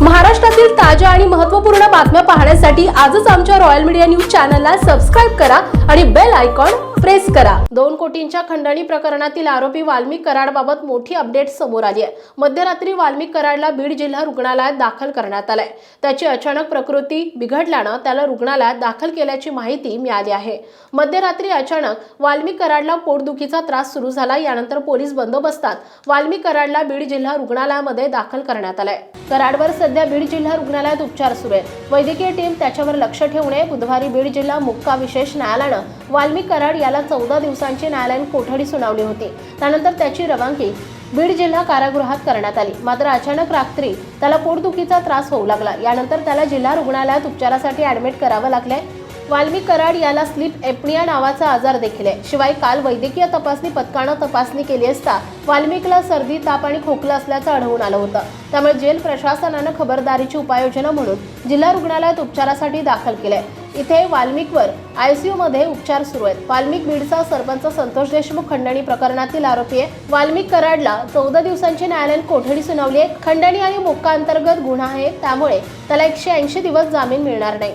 महाराष्ट्रातील ताज्या आणि महत्त्वपूर्ण बातम्या पाहण्यासाठी आजच आमच्या रॉयल मीडिया न्यूज चॅनलला सबस्क्राईब करा आणि बेल आयकॉन प्रेस करा. दोन कोटींच्या खंडणी प्रकरणातील आरोपी वाल्मिक कराडबाबत मोठी अपडेट समोर आली आहे. मध्यरात्री वाल्मिक कराडला बीड जिल्हा रुग्णालयात दाखल करण्यात आलाय. त्याची अचानक प्रकृती बिघडल्यानं त्याला रुग्णालयात दाखल केल्याची माहिती मिळाली आहे. मध्यरात्री अचानक वाल्मिक कराडला पोटदुखीचा त्रास सुरू झाला यानंतर पोलीस बंदोबस्तात वाल्मिक कराडला बीड जिल्हा रुग्णालयामध्ये दाखल करण्यात आलाय. कराडवर सध्या बीड जिल्हा रुग्णालयात उपचार सुरू आहेत. वैद्यकीय टीम त्याच्यावर लक्ष ठेवणे बुधवारी बीड जिल्हा मुक्का विशेष न्यायालयानं वाल्मिक कराड याला चौदा दिवसांची न्यायालयीन कोठडी सुनावली होती. त्यानंतर त्याची रवानगी बीड जिल्हा कारागृहात करण्यात आली. मात्र अचानक रात्री त्याला पोटदुखीचा त्रास होऊ लागला. यानंतर त्याला जिल्हा रुग्णालयात उपचारासाठी ऍडमिट करावं लागले वाल्मिक कराड याला स्लिप एपनिया नावाचा आजार देखील आहे. शिवाय काल वैद्यकीय तपासणी पथकानं तपासणी केली असता वाल्मिकला सर्दी ताप आणि खोकला असल्याचं आढळून आलं होतं. त्यामुळे जेल प्रशासनानं खबरदारीची उपाययोजना म्हणून जिल्हा रुग्णालयात उपचारासाठी दाखल केलंय. इथे वाल्मिकवर आयसीयूमध्ये उपचार सुरू आहेत. वाल्मिक बीडचा सरपंच संतोष देशमुख खंडणी प्रकरणातील आरोपी आहे. वाल्मिक कराडला चौदा दिवसांची न्यायालयीन कोठडी सुनावली आहे. खंडणी आणि मोक्का अंतर्गत गुन्हा आहे. त्यामुळे त्याला एकशे ऐंशी दिवस जामीन मिळणार नाही.